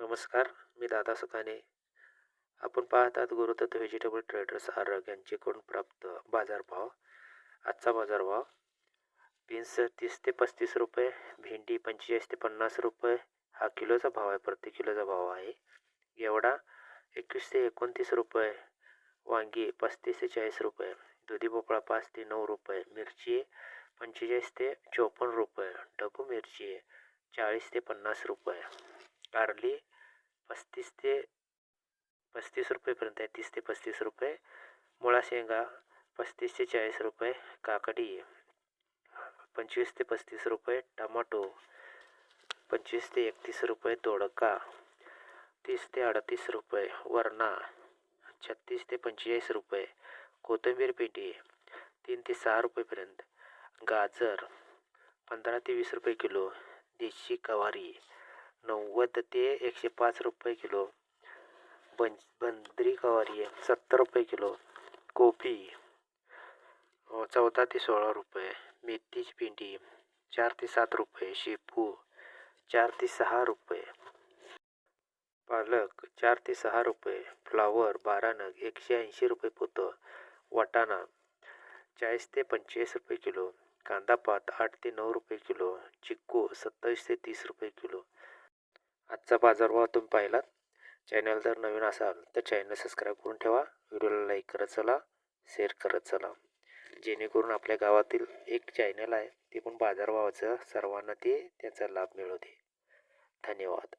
नमस्कार मी दादा सुखाने आपण पाहत आहात गुरुदत्त व्हेजिटेबल ट्रेडर्स आरग यांचेकडून प्राप्त बाजारभाव आजचा बाजारभाव. बीन्स तीस ते पस्तीस रुपये भेंडी पंचेचाळीस ते पन्नास रुपये हा किलोचा भाव आहे प्रति किलोचा भाव आहे. एवढा एकवीस ते एकोणतीस रुपये वांगी पस्तीस ते चाळीस रुपये दुधी भोपळा पाच ते नऊ रुपये मिरची पंचेचाळीस ते चोपन्न रुपये डबू मिरची चाळीस ते पन्नास रुपये. कारली पस्तीस ते पस्तीस रुपयेपर्यंत आहे. तीस ते पस्तीस रुपये. मुळा शेंगा पस्तीस ते चाळीस रुपये. काकडी पंचवीस ते पस्तीस रुपये. टमाटो पंचवीस ते एकतीस रुपये. दोडका तीस ते अडतीस रुपये. वरणा छत्तीस ते पंचेचाळीस रुपये. कोथिंबीर पेटी तीन ते सहा रुपयेपर्यंत. गाजर पंधरा ते वीस रुपये किलो. देशी कवारी नव्वद ते एकशे पाच रुपये किलो. बं बंदरी कवारी आहे सत्तर रुपये किलो. कोबी चौदा ते सोळा रुपये. मेथीची भेंडी चार ते सात रुपये. शेपू चार ते सहा रुपये. पालक चार ते सहा रुपये. फ्लावर बारा नग एकशे ऐंशी रुपये पोतं. वाटाणा चाळीस ते पंचेचाळीस रुपये किलो. कांदा पात आठ ते नऊ रुपये किलो. चिक्कू सत्तावीस ते तीस रुपये किलो. आजचा बाजारभाव तुम्ही पाहिलात. चॅनल जर नवीन असाल तर चॅनल सबस्क्राईब करून ठेवा. व्हिडिओला लाईक करत चला. शेअर करत चला. जेणेकरून आपल्या गावातील एक चॅनल आहे ते पण बाजारभावाचं सर्वांना ते त्याचा लाभ मिळवते धन्यवाद.